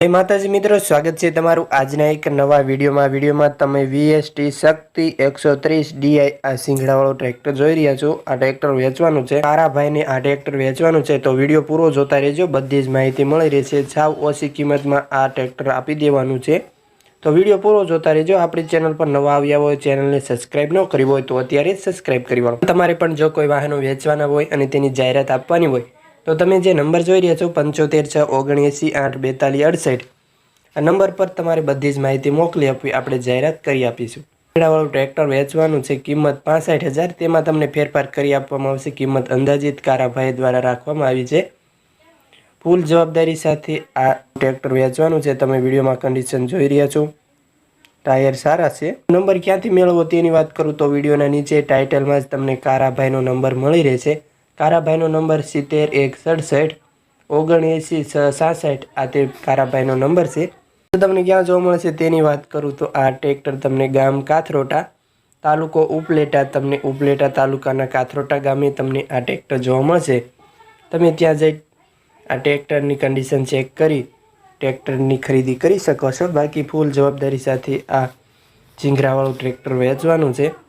જય માતાજી મિત્રો, સ્વાગત છે તમારું આજના એક નવા વિડીયોમાં. વિડીયોમાં તમે વીએસટી શક્તિ એકસો ત્રીસ ડીઆઈ આ સિંગડાવાળો ટ્રેક્ટર જોઈ રહ્યા છો. આ ટ્રેક્ટર વેચવાનું છે. મારા ભાઈને આ ટ્રેક્ટર વેચવાનું છે, તો વીડિયો પૂરો જોતા રહેજો. બધી જ માહિતી મળી રહેશે. સાવ ઓછી કિંમતમાં આ ટ્રેક્ટર આપી દેવાનું છે. તો વીડિયો પૂરો જોતા રહેજો. આપણી ચેનલ પર નવા આવ્યા હોય, ચેનલને સબસ્ક્રાઇબ ન કરી હોય, તો અત્યારે જ સબસ્ક્રાઇબ કરી તમારે પણ જો કોઈ વાહનો વેચવાના હોય અને તેની જાહેરાત આપવાની હોય તો તમે જે નંબર જોઈ રહ્યા છો, પંચોતેર છ, ઓગણએંસી, આઠ, બેતાલીસ, અડસઠ, આ નંબર પર તમારે બધી જ માહિતી મોકલી આપવી, આપણે જાહેરાત કરી આપીશું. ખેડાવાળું ટ્રેક્ટર વેચવાનું છે, કિંમત પાસઠ હજાર, તેમાં તમને ફેરફાર કરી આપવામાં આવશે, કિંમત અંદાજિત કારાભાઈ દ્વારા રાખવામાં આવી છે. ફૂલ જવાબદારી સાથે આ ટ્રેક્ટર વેચવાનું છે, તમે વિડીયોમાં કન્ડિશન જોઈ રહ્યા છો. ટાયર સારા છે. નંબર ક્યાંથી મેળવવો તેની વાત કરું તો વિડીયોના નીચે ટાઇટલમાં જ તમને કારાભાઈનો નંબર મળી રહેશે. કારાભાઈનો નંબર સિત્તેર, એક, સડસઠ, ઓગણએંસી સાસઠ. આ તે કારાભાઈનો નંબર છે. તો તમને ક્યાં જોવા મળશે તેની વાત કરું તો આ ટ્રેક્ટર તમને ગામ કાથરોટા, તાલુકો ઉપલેટા, તમને ઉપલેટા તાલુકાના કાથરોટા ગામે તમને આ ટ્રેક્ટર જોવા મળશે. તમે ત્યાં જઈ આ ટ્રેક્ટરની કન્ડિશન ચેક કરી, ટ્રેક્ટરની ખરીદી કરી શકો છો. બાકી ફૂલ જવાબદારી સાથે આ ઝીંગરાવાળું ટ્રેક્ટર વેચવાનું છે.